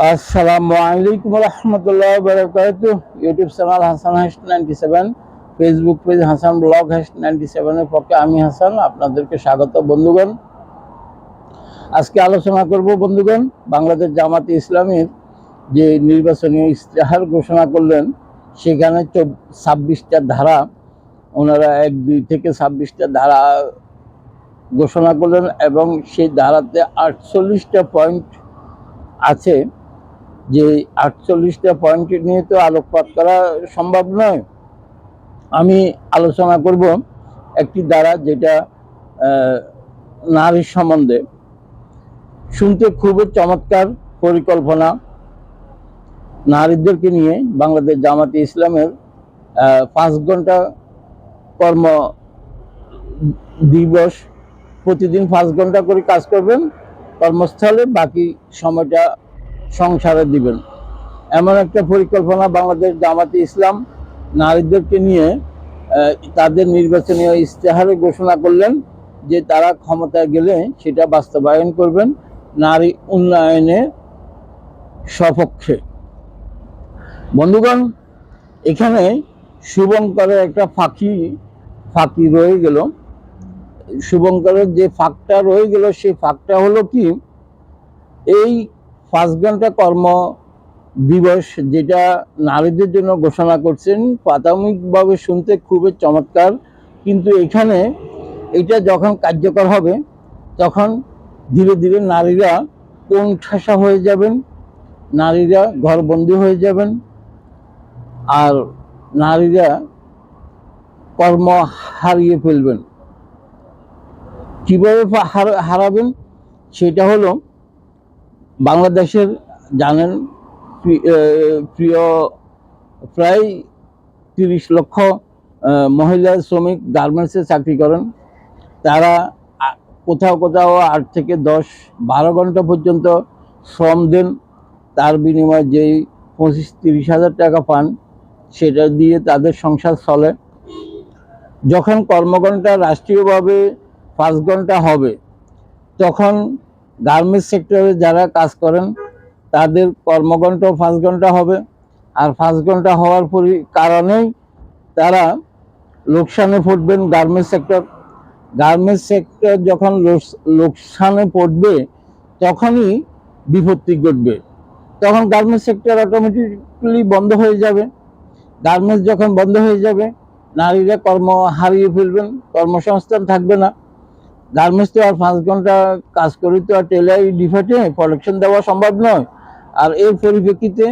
আসসালামু আলাইকুম রহমতুল্লাহ বারকাত ইউটিউব চ্যানেল হাসান হাস ninety seven, Facebook page Hasan blog হাস নাইনটি সেভেনের পক্ষে আমি হাসান, আপনাদেরকে স্বাগত বন্ধুগণ। আজকে আলোচনা করব বন্ধুগণ, বাংলাদেশ জামাতে ইসলামীর যে নির্বাচনী ইশতেহার ঘোষণা করলেন, সেখানে ছাব্বিশটা ধারা, ওনারা এক, দুই থেকে ছাব্বিশটা ধারা ঘোষণা করলেন এবং সেই ধারাতে আটচল্লিশটা পয়েন্ট আছে। যে আটচল্লিশটা পয়েন্ট নিয়ে তো আলোকপাত করা সম্ভব নয়। আমি আলোচনা করব একটি দ্বারা যেটা নারীর সম্বন্ধে। শুনতে খুবই চমৎকার পরিকল্পনা। নারীদেরকে নিয়ে বাংলাদেশ জামাতে ইসলামের পাঁচ ঘণ্টা কর্ম দিবস। প্রতিদিন পাঁচ ঘণ্টা করে কাজ করবেন। কর্মস্থলে বাকি সময়টা সংসারে দিবেন। এমন একটা পরিকল্পনা বাংলাদেশ জামাতে ইসলাম নারীদেরকে নিয়ে তাদের নির্বাচনী ইশতেহারে ঘোষণা করলেন যে তারা ক্ষমতায় গেলে সেটা বাস্তবায়ন করবেন নারী উন্নয়নের সপক্ষে বন্ধুগণ, এখানে শুভঙ্করের একটা ফাঁকি ফাঁকি রয়ে গেল। শুভঙ্করের যে ফাঁকটা রয়ে গেল, সেই ফাঁকটা হলো কি? এই পাঁচ ঘণ্টা কর্ম দিবস যেটা নারীদের জন্য ঘোষণা করছেন, প্রাথমিকভাবে শুনতে খুবই চমৎকার। কিন্তু এখানে এটা যখন কার্যকর হবে, তখন ধীরে ধীরে নারীরা কোন ঠাসা হয়ে যাবেন, নারীরা ঘরবন্দি হয়ে যাবেন, আর নারীরা কর্ম হারিয়ে ফেলবেন। কীভাবে হারাবেন সেটা হলো বাংলাদেশের জানেন প্রিয় প্রায় তিরিশ লক্ষ মহিলা শ্রমিক গার্মেন্টসে চাকরি করেন। তারা কোথাও কোথাও আট থেকে দশ, বারো ঘণ্টা পর্যন্ত শ্রম দেন। তার বিনিময়ে যেই পঁচিশ, তিরিশ হাজার টাকা পান, সেটা দিয়ে তাদের সংসার চলে। যখন কর্মঘণ্টা রাষ্ট্রীয়ভাবে পাঁচ ঘণ্টা হবে, তখন গার্মেন্টস সেক্টরে যারা কাজ করেন, তাদের কর্মঘণ্টাও পাঁচ ঘণ্টা হবে। আর পাঁচ ঘণ্টা হওয়ার পরি, কারণেই তারা লোকসানে পড়বেন গার্মেন্টস সেক্টর। গার্মেন্টস সেক্টর যখন লোকসানে পড়বে, তখনই বিপত্তি ঘটবে। তখন গার্মেন্টস সেক্টর অটোমেটিকলি বন্ধ হয়ে যাবে। গার্মেন্টস যখন বন্ধ হয়ে যাবে, নারীরা কর্ম হারিয়ে ফেলবেন, কর্মসংস্থান থাকবে না। গার্মেন্টস তো আর পাঁচ ঘণ্টা কাজ করে তো আর টেলাই ডিফেটে প্রোডাকশন দেওয়া সম্ভব নয়। আর এর পরিপ্রেক্ষিতে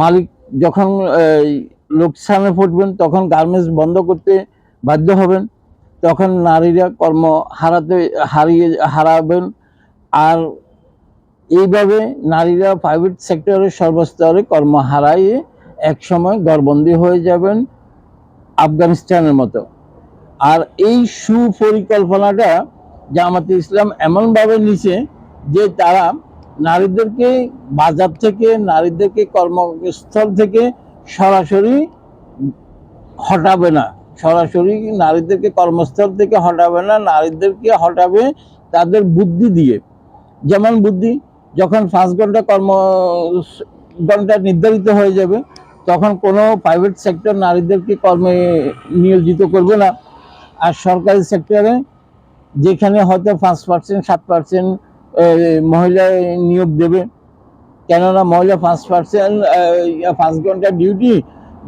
মালিক যখন লোকসানে পড়বেন, তখন গার্মেন্টস বন্ধ করতে বাধ্য হবেন। তখন নারীরা কর্ম হারাতে, হারিয়ে, হারাবেন। আর এইভাবে নারীরা প্রাইভেট সেক্টরের সর্বস্তরে কর্ম হারাইয়ে একসময় গড়বন্দি হয়ে যাবেন আফগানিস্তানের মতো। আর এই সুপরিকল্পনাটা জামাতে ইসলাম এমনভাবে নিছে যে তারা নারীদেরকে বাজার থেকে, নারীদেরকে কর্মস্থল থেকে সরাসরি হটাবে না। সরাসরি নারীদেরকে কর্মস্থল থেকে হটাবে না, নারীদেরকে হটাবে তাদের বুদ্ধি দিয়ে। যেমন বুদ্ধি, যখন পাঁচ ঘণ্টা কর্ম, ঘণ্টা নির্ধারিত হয়ে যাবে, তখন কোনো প্রাইভেট সেক্টর নারীদেরকে কর্মে নিয়োজিত করবে না। আর সরকারি সেক্টরে যেখানে হয়তো পাঁচ পার্সেন্ট সাত পার্সেন্ট মহিলা নিয়োগ দেবে। কেননা মহিলা পাঁচ পার্সেন্ট পাঁচ ঘণ্টা ডিউটি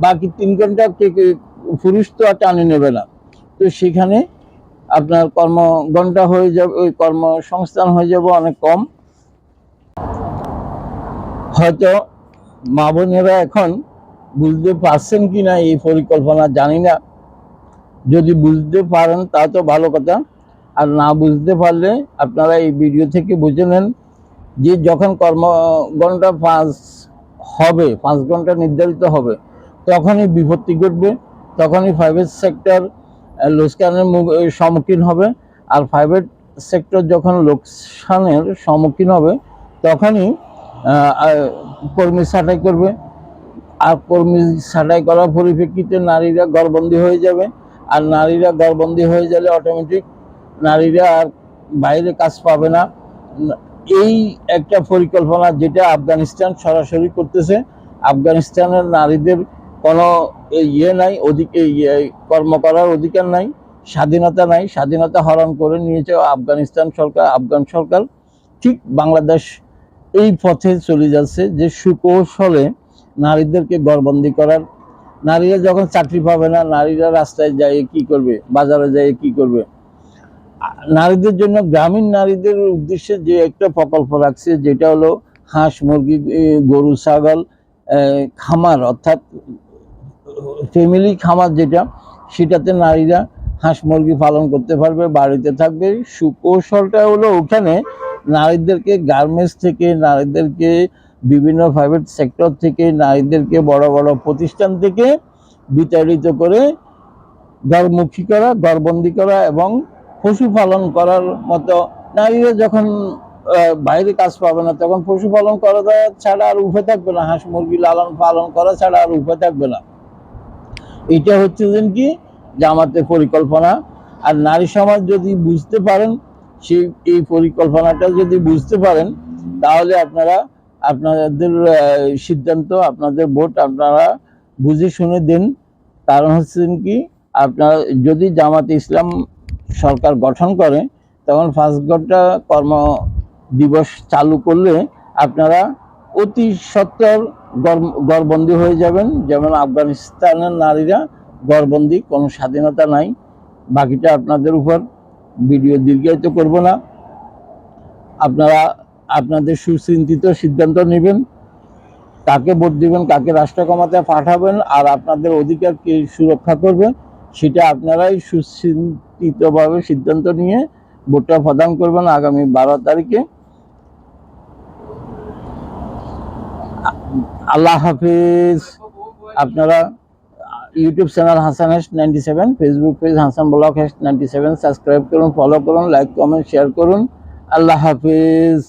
বাকি তিন ঘণ্টা পুরুষ তো আর টানে নেবে না। তো সেখানে আপনার কর্ম ঘণ্টা হয়ে যাবে, ওই কর্মসংস্থান হয়ে যাবে অনেক কম। হয়তো মা বোনেরা এখন বুঝতে পারছেন কি না এই পরিকল্পনা, জানি না। যদি বুঝতে পারেন, তা তো ভালো কথা। আর না বুঝতে পারলে আপনারা এই ভিডিও থেকে বুঝে নেন যে যখন কর্ম ঘণ্টা পাঁচ হবে, পাঁচ ঘণ্টা নির্ধারিত হবে, তখনই বিপত্তি ঘটবে, তখনই প্রাইভেট সেক্টর লোকসানের মুখ- সম্মুখীন হবে। আর প্রাইভেট সেক্টর যখন লোকসানের সম্মুখীন হবে, তখনই কর্মী ছাঁটাই করবে। আর কর্মী ছাঁটাই করার পরিপ্রেক্ষিতে নারীরা গড়বন্দি হয়ে যাবে। আর নারীরা গড়বন্দি হয়ে গেলে অটোমেটিক নারীরা আর বাইরে কাজ পাবে না। এই একটা পরিকল্পনা যেটা আফগানিস্তান সরাসরি করতেছে, আফগানিস্তানের নারীদের কোনো ইয়ে নাই, অধিক ইয়ে কর্ম করার অধিকার নাই, স্বাধীনতা নাই, স্বাধীনতা হরণ করে নিয়েছে আফগানিস্তান সরকার, আফগান সরকার। ঠিক বাংলাদেশ এই পথে চলে যাচ্ছে যে সুকৌশলে নারীদেরকে গড়বন্দি করার নারীরা যখন চাকরি পাবে না, নারীরা রাস্তায় যায় কি করবে, বাজারে যায় কি করবে? নারীদের জন্য গ্রামীণ নারীদের উদ্দেশ্যে যে একটা প্রকল্প রাখছে, যেটা হলো হাঁস, মুরগি গরু, ছাগল খামার, অর্থাৎ ফ্যামিলি খামার যেটা, সেটাতে নারীরা হাঁস, মুরগি পালন করতে পারবে, বাড়িতে থাকবে। সুকৌশলটা হলো ওখানে নারীদেরকে গার্মেন্টস থেকে, নারীদেরকে বিভিন্ন প্রাইভেট সেক্টর থেকে নারীদেরকে বড় বড় প্রতিষ্ঠান থেকে বিতাড়িত করে ঘরমুখী করা, ঘরবন্দি করা এবং পশুপালন করার মতো নারীরা যখন বাইরে কাজ পাবে না তখন পশুপালন করা ছাড়া আর উপায় থাকবে না। হাঁস মুরগি লালন পালন করা ছাড়া আর উপায় থাকবে না। এটা হচ্ছে যেন কি? জামাতের পরিকল্পনা। আর নারী সমাজ যদি বুঝতে পারেন, সেই, এই পরিকল্পনাটা যদি বুঝতে পারেন, তাহলে আপনারা আপনাদের সিদ্ধান্ত, আপনাদের ভোট আপনারা বুঝে শুনে দেন। কারণ হচ্ছে কি, আপনার যদি জামাত ইসলাম সরকার গঠন করে, তখন পাঁচ ঘণ্টা কর্ম দিবস চালু করলে আপনারা অতি সত্তর গড়বন্দি হয়ে যাবেন। যেমন আফগানিস্তানের নারীরা গড়বন্দি কোনো স্বাধীনতা নাই। বাকিটা আপনাদের উপর, ভিডিও দীর্ঘায়িত করব না। আপনারা আপনাদের সুচিন্তিত সিদ্ধান্ত নেবেন। কাকে ভোট দিবেন, কাকে রাষ্ট্র ক্ষমতায় পাঠাবেন আর আপনাদের অধিকারকে সুরক্ষা করবে সেটা আপনারাই সুচিন্তিতভাবে সিদ্ধান্ত নিয়ে ভোটটা প্রদান করবেন আগামী বারো তারিখে। আল্লাহ হাফিজ। আপনারা YouTube channel Hasan has ninety seven, Facebook page Hasan blog has ninety seven, subscribe করুন, ফলো করুন, লাইক, কমেন্ট, শেয়ার করুন। আল্লাহ হাফিজ।